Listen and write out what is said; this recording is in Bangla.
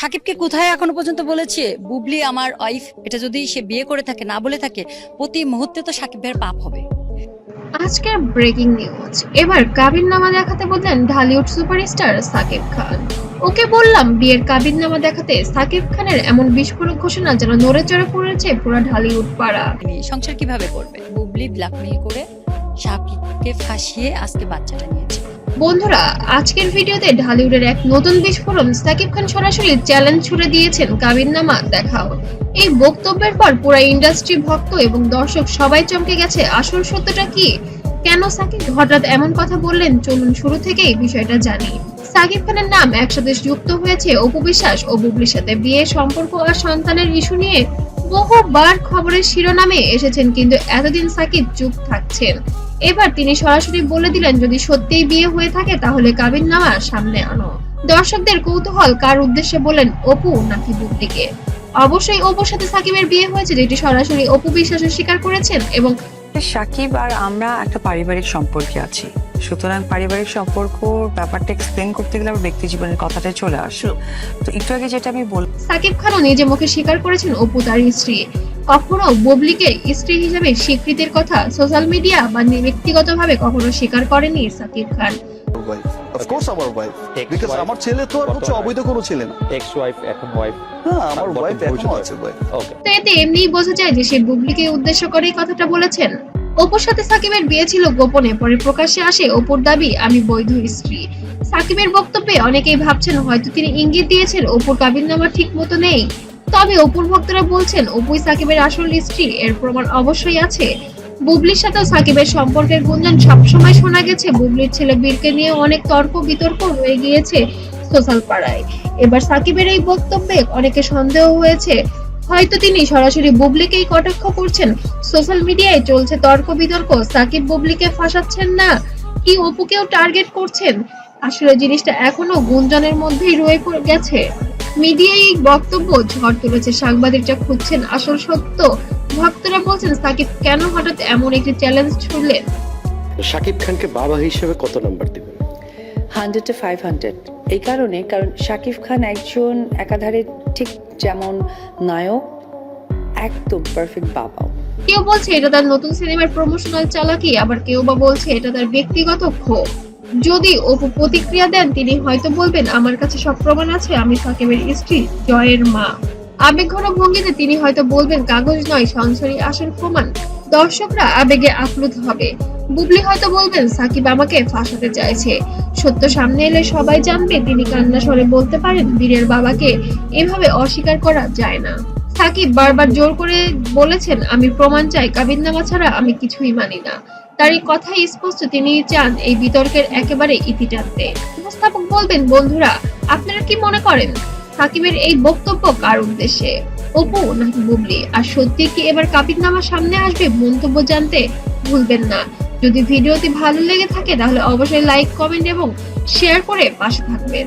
সাকিবকে কোথায় এখনও পর্যন্ত বলেছে বুবলি আমার ওয়াইফ এটা যদি সে বিয়ে করে থাকে না বলে থাকে প্রতি মুহূর্তে তো সাকিব ভাইয়ের পাপ হবে। আজকের ব্রেকিং নিউজ এবার কাবিন নামা দেখাতে বললেন ঢালিউড সুপারস্টার সাকিব খান। ওকে বললাম বিয়ের কাবিন নামা দেখাতে সাকিব খানের এমন বিস্ফোরক ঘোষণা যেন নড়ে চড়ে পড়েছে পুরো ঢালিউড পাড়া। সংসার কীভাবে করবে? বুবলি ব্ল্যাকমেইল করে সাকিবকে ফাঁসিয়ে আজকে বাচ্চাটা নিয়েছে। বন্ধুরা, আজকের ভিডিওতে ঢালিউডের এক নতুন বিস্ফোরণ সাকিব খান সরাসরি চ্যালেঞ্জ ছুড়ে দিয়েছেন কাবিননামা দেখাও। এই বক্তব্যের পর পুরো ইন্ডাস্ট্রি ভক্ত এবং দর্শক সবাই চমকে গেছে। আসল সত্যটা কি? কেন সাকিব হঠাৎ এমন কথা বললেন? চলুন শুরু থেকেই বিষয়টা জানি। সাকিব খানের নাম একসাথে যুক্ত হয়েছে অপু বিশ্বাস ও বুবলির সাথে। বিয়ে সম্পর্ক আর সন্তানের ইস্যু নিয়ে বহুবার খবরের শিরোনামে এসেছেন, কিন্তু এতদিন সাকিব চুপ থাকছেন। এবার তিনি সরাসরি বলে দিলেন, যদি সত্যিই বিয়ে হয়ে থাকে, তাহলে কাবিন নামা সামনে আনো। দর্শকদের কৌতূহল কার উদ্দেশ্যে বলেন, অপু নাকি বুবলিকে? অবশ্যই অপুর সাথে সাকিবের বিয়ে হয়েছে, যেটি সরাসরি অপু বিশ্বাস স্বীকার করেছেন এবং সাকিব আর আমরা একটা পারিবারিক সম্পর্কে আছি। সুতরাং পারিবারিক সম্পর্ক ব্যাপারটা এক্সপ্লেন করতে গেলে আমার ব্যক্তি জীবনের কথাটাই চলে আসলো। তো একটু আগে যেটা আমি বল সাকিব খানও নিজে মুখে স্বীকার করেছেন অপু তার স্ত্রী। কখনো ববলিকে স্ত্রী হিসেবে স্বীকৃতির কথা সোশ্যাল মিডিয়া বা ব্যক্তিগতভাবে কখনো স্বীকার করেনি Shakib Khan. Wife of course আমার ওয়াইফ বিকজ আমার ছেলে তো আর হচ্ছে অবৈধ কোনো ছেলে না। এক্স ওয়াইফ এখন ওয়াইফ হ্যাঁ আমার ওয়াইফ এখনও আছে ওয়াইফ ওকে তো এতে এমনিই বোঝা যায় যে সে বুবলিকে উদ্দেশ্য করেই কথাটা বলেছেন? অপুর সাথে সাকিবের বিয়ে ছিল গোপনে পরে প্রকাশ্যে আসে অপুর দাবি, আমি বৈধ স্ত্রী। সাকিবের বক্তব্যে অনেকেই ভাবছেন, হয়তো তিনি ইঙ্গিত দিয়েছেন অপুর কাবিননামা ঠিক মতো নেই। তবে অপুর ভক্তরা বলছেন, অপুই সাকিবের আসল স্ত্রী, এর প্রমাণ অবশ্যই আছে। বুবলির সাথেও সাকিবের সম্পর্কের গুঞ্জন সবসময় শোনা গেছে। বুবলির ছেলে বীরকে নিয়ে অনেক তর্ক বিতর্ক হয়ে গিয়েছে সোশ্যাল পাড়ায়। এবার সাকিবের এই বক্তব্যে অনেকে সন্দেহ হয়েছে হয়তো তিনি সরাসরি বুবলিকেই কটাক্ষ করছেন। সোশ্যাল মিডিয়ায় চলছে তর্ক বিতর্ক সাকিব বুবলিকে ফাঁসাচ্ছেন না। কি অপুকেও টার্গেট করছেন? আসলে জিনিসটা এখনও গুঞ্জনের মধ্যেই রয়ে গেছে। মিডিয়ায় এই বক্তব্য ঝড় তুলেছে সাংবাদিকরা খুঁজছেন আসল সত্য। ভক্তরা বলছেন সাকিব কেন হঠাৎ এমন একটি চ্যালেঞ্জ ছুড়লেন? সাকিব খানকে বাবা হিসেবে কত নাম্বার দিবেন? Hundred to five hundred. এই কারণে, কারণ শাকিব খান একজন একাধারে ঠিক যেমন নায়ক, একদম পারফেক্ট বাবাও। কেউ বলছে এটা তার নতুন সিনেমার প্রমোশনাল চালাকি, আবার কেউ বা বলছে এটা তার ব্যক্তিগত ক্ষোভ। যদি অপু প্রতিক্রিয়া দেন, তিনি হয়তো বলবেন, আমার কাছে সব প্রমাণ আছে, আমি সাকিবের স্ত্রী, জয়ের মা। আবেগঘন ভঙ্গিতে তিনি হয়তো বলবেন, কাগজ নয় সরাসরি আসল প্রমাণ। দর্শকরা আবেগে আপ্লুত হবে। বুবলি হয়তো বলবেন, সাকিব আমাকে ফাঁসাতে চাইছে। সত্য সামনে এলে সবাই জানবে, তিনি কান্না স্বরে বলতে পারেন, বীরের বাবাকে এভাবে অস্বীকার করা যায় না। সাকিব বারবার জোর করে বলেছেন, আমি প্রমাণ চাই কাবিননামা ছাড়া আমি কিছুই মানি না। তার এই কথাই স্পষ্ট, তিনি চান এই বিতর্কের একেবারে ইতি টানতে। উপস্থাপক বলবেন, বন্ধুরা, আপনারা কি মনে করেন, সাকিবের এই বক্তব্য কার উদ্দেশ্যে? অপু নাকি বুবলি? আর সত্যি কি এবার কাবিননামা সামনে আসবে, মন্তব্য জানতে ভুলবেন না। যদি ভিডিওটি ভালো লেগে থাকে তাহলে অবশ্যই লাইক কমেন্ট এবং শেয়ার করে পাশে থাকবেন।